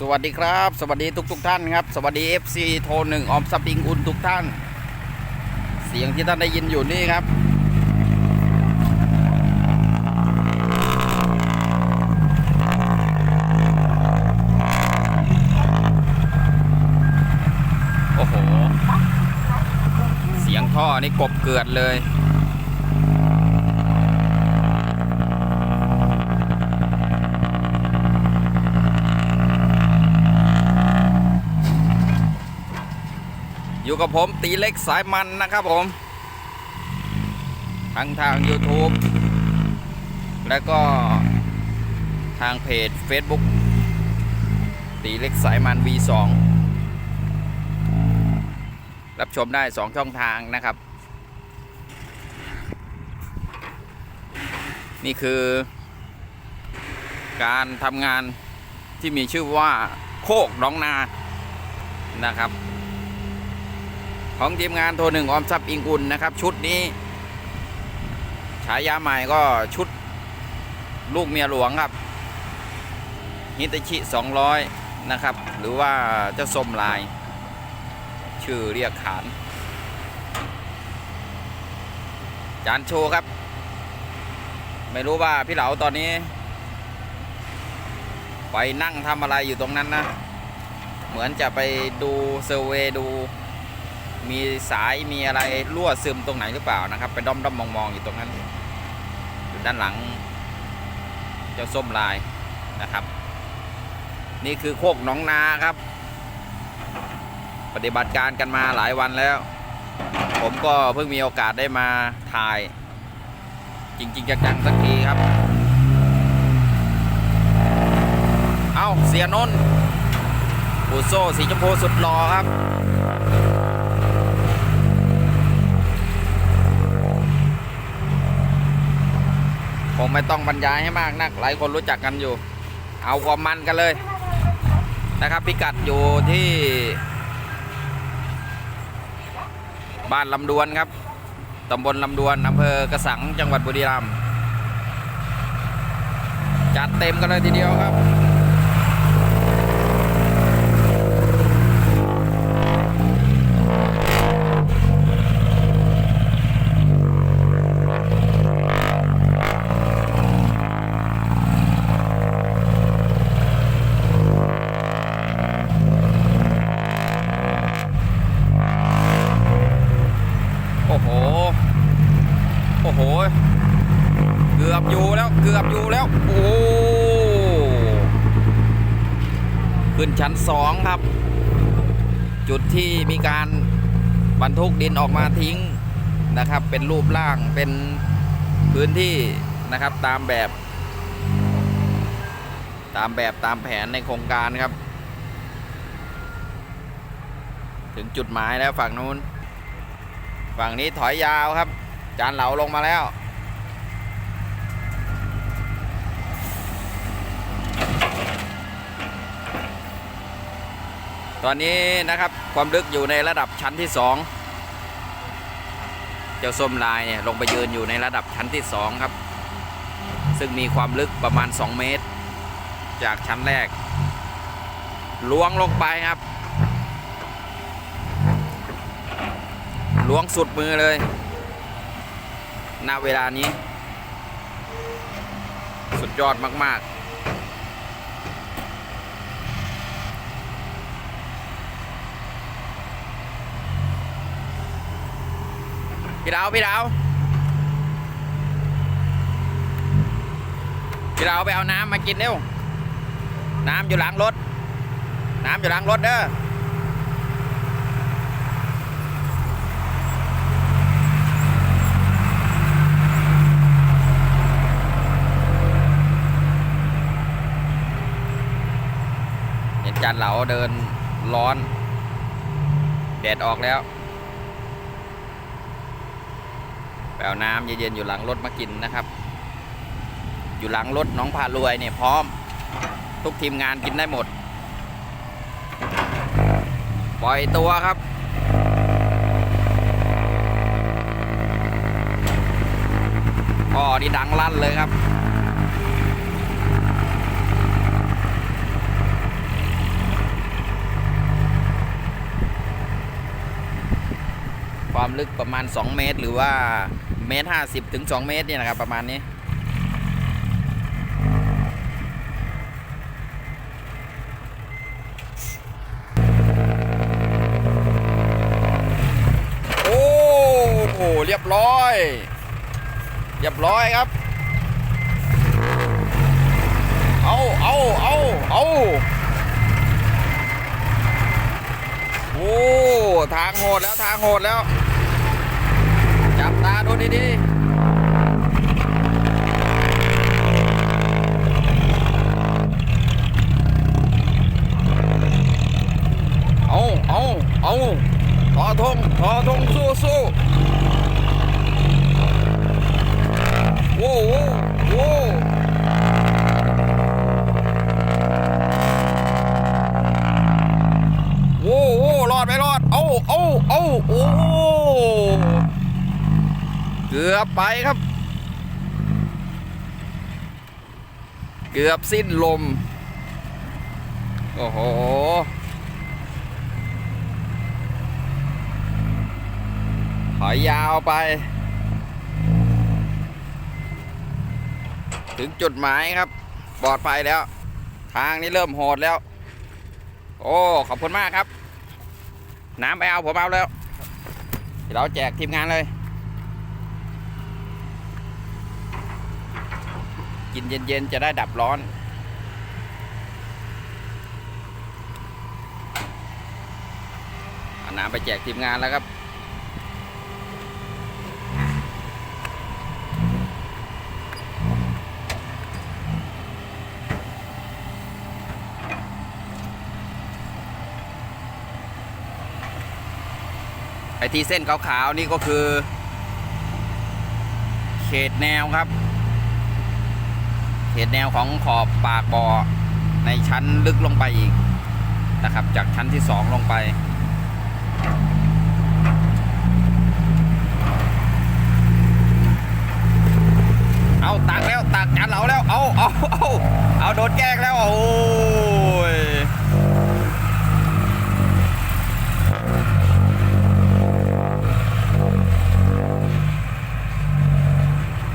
สวัสดีครับ สวัสดีทุกทุกท่านครับ สวัสดี FC โทรหนึ่งออมสปริงอุ่นทุกท่าน เสียงที่ท่านได้ยินอยู่นี่ครับ โอ้โห เสียงท่อนี่กบเกิดเลย อยู่กับผมตีเล็กสายมันนะครับผมทั้งทาง YouTube และก็ทางเพจ Facebook ตีเล็กสายมัน V2 รับชมได้ 2 ช่องทางนะครับ นี่คือ การทำงานที่มีชื่อว่าโคกน้องนานะครับ ของทีมงานโทรหนึ่งออมทรัพย์อิงอุ่นะครับ ชุดนี้ ฉายาใหม่ก็ชุดลูกเมียหลวงครับฮิตาชิ200 นะครับ หรือว่าเจ้าส้มลาย ชื่อเรียกขาน จานโชว์ครับ ไม่รู้ว่าพี่เหลาตอนนี้ ไปนั่งทำอะไรอยู่ตรงนั้นนะ เหมือนจะไปดูเซอร์เวดู มีสายมีอะไรรั่วซึมตรงไหนหรือเปล่านะครับ ไปด้อมด้อมมองมองๆอยู่ตรงนั้นอยู่ด้านหลัง เจ้าส้มลายนะครับ นี่คือโคกหนองนาครับ ปฏิบัติการกันมาหลายวันแล้ว ผมก็เพิ่งมีโอกาสได้มาถ่าย จริง ๆจังๆสักทีครับ เอ้าเสียนนท์ปูโซ่สีชมพูสุดหล่อครับ งไม่ต้องบรรยายให้มากนัก หลายคนรู้จักกันอยู่ เอาความมันกันเลย นะครับพิกัดอยู่ที่บ้านลำดวนครับตำบลลำดวนอำเภอกระสังจังหวัดบุรีรัมย์จัดเต็มกันเลยทีเดียวครับ โอ้โห เกือบอยู่แล้ว เกือบอยู่แล้ว โอ้ขึ้นชั้นสองครับ จุดที่มีการบรรทุกดินออกมาทิ้งนะครับ เป็นรูปร่างเป็นพื้นที่นะครับตามแบบ ตามแบบตามแผนในโครงการครับ ถึงจุดหมายแล้วฝั่งนู้น ฝั่งนี้ถอยยาวครับ จานเหลาลงมาแล้ว ตอนนี้นะครับความลึกอยู่ในระดับชั้นที่สองเจ้าส้มลายเนี่ยลงไปยืนอยู่ในระดับชั้นที่สองครับ ซึ่งมีความลึกประมาณ 2 เมตร จากชั้นแรกล้วงลงไปครับ ล้วงสุดมือเลยณเวลานี้ สุดยอดมาก ๆพี่ดาวพี่ดาวพี่ดาวไปเอาน้ำมากินเร็ว น้ำอยู่หลังรถ น้ำอยู่หลังรถเด้อ จานเหลาเดินร้อน แดดออกแล้วไปเอาน้ำเย็นๆอยู่หลังรถมากินนะครับ อยู่หลังรถน้องพารวยเนี่ยพร้อม ทุกทีมงานกินได้หมด ปล่อยตัวครับอ๋อนี่ดังลั่นเลยครับ ความลึกประมาณ 2 เมตร หรือว่าเมตรห้าสิบถึง 2 เมตรเนี่ยนะครับประมาณนี้ โอ้โหเรียบร้อย เรียบร้อยครับ เอาเอาเอาเอาโอ้ ทางโหดแล้ว ทางโหดแล้ว ตาดูดีๆ เอาเอาเอาทอทงทอทงสู้สู้โว้โว้โว้โว้โว้รอดไม่รอด เอาเอาเอาโอ้ เกือบไปครับ เกือบสิ้นลม โอ้โห ถอยยาวไป ถึงจุดหมายครับ ปลอดภัยแล้ว ทางนี้เริ่มโหดแล้ว โอ้ ขอบคุณมากครับ น้ำไปเอาผมเอาแล้วเดี๋ยวเราแจกทีมงานเลย กินเย็นๆ จะได้ดับร้อน เอาน้ำไปแจกทีมงานแล้วครับไอที่เส้นขาวๆนี่ก็คือ เขตแนวครับ เขตแนวของขอบปากบ่อในชั้นลึกลงไปอีกนะครับ จากชั้นที่สองลงไป เอาตักแล้วตักจานเหลาแล้ว เอาเอาเอาเอาโดนแกล้งแล้วโอ้ย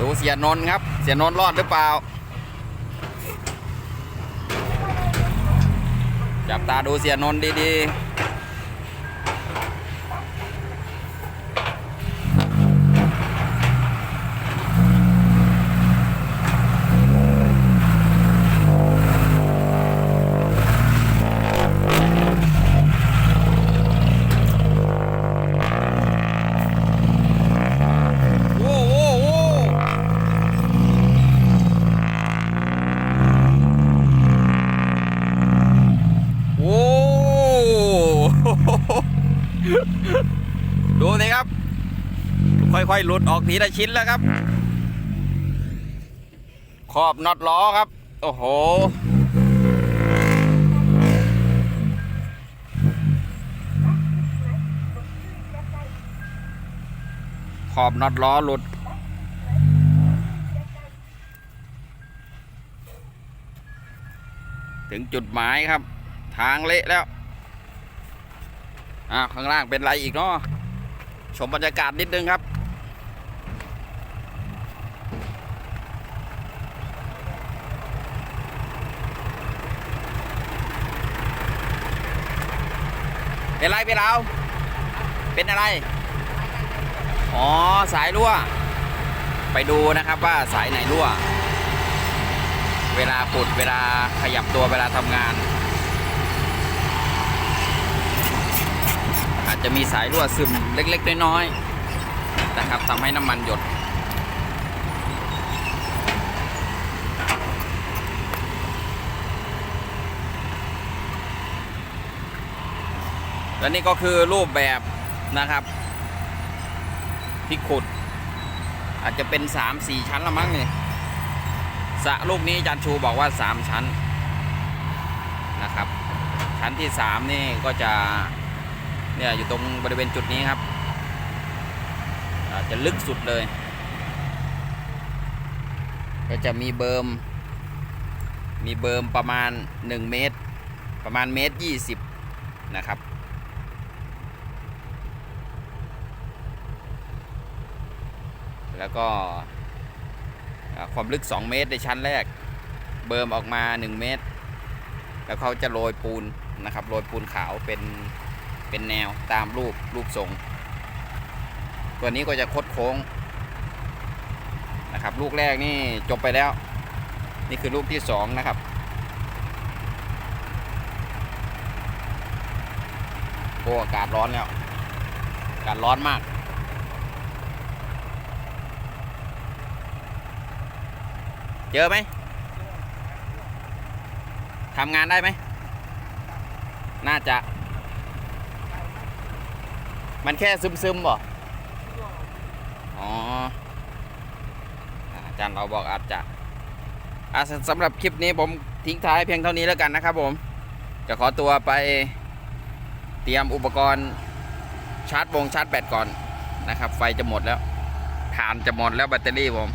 ดูเสียนนท์ครับ เสียนนท์รอดหรือเปล่า จับตาดูเสียนนท์ดีๆ ดูสิครับ ค่อยๆหลุดออกทีละชิ้นแล้วครับ ขอบน็อตล้อครับ โอ้โห ขอบน็อตล้อหลุดถึงจุดหมายครับ ทางเละแล้ว อ่าข้างล่างเป็นไรอีกเนาะชมบรรยากาศนิดนึงครับ เป็นไรเป็นเราเป็นอะไร อ๋อสายรั่ว ไปดูนะครับว่าสายไหนรั่ว เวลาปุดเวลาขยับตัวเวลาทำงาน อา จจะมีสายรั่วซึมเล็กๆ น้อยๆนะครับทำให้น้ำมันหยด และนี่ก็คือรูปแบบนะครับที่ขุด อาจจะเป็น 3-4 ชั้นละมั้งนี่สะลูกนี้จารย์ชูบอกว่า 3 ชั้นนะครับ ชั้นที่ 3 นี่ก็จะ เนี่ยอยู่ตรงบริเวณจุดนี้ครับอาจจะลึกสุดเลย ก็จะมีเบิร์มมีเบิร์มประมาณ 1 เมตร ประมาณเมตร 20 นะครับ แล้วก็ความลึก 2 เมตรในชั้นแรก เบิร์มออกมา 1 เมตร แล้วเขาจะโรยปูนนะครับ โรยปูนขาวเป็น เป็นแนวตามรูปรูปทรง ตัวนี้ก็จะคดโค้งนะครับ ลูกแรกนี่จบไปแล้ว นี่คือลูกที่สองนะครับ โอ้อากาศร้อนแล้วอากาศร้อนมากเจอไหม ทำงานได้ไหม น่าจะ มันแค่ซึมๆบ่ อ๋ออาจารย์เราบอกอาจจะอะสสำหรับคลิปนี้ผมทิ้งท้ายเพียงเท่านี้แล้วกันนะครับผม จะขอตัวไปเตรียมอุปกรณ์ชาร์จวงชาร์จแบตก่อนนะครับ ไฟจะหมดแล้วฐานจะหมดแล้วแบตเตอรี่ผม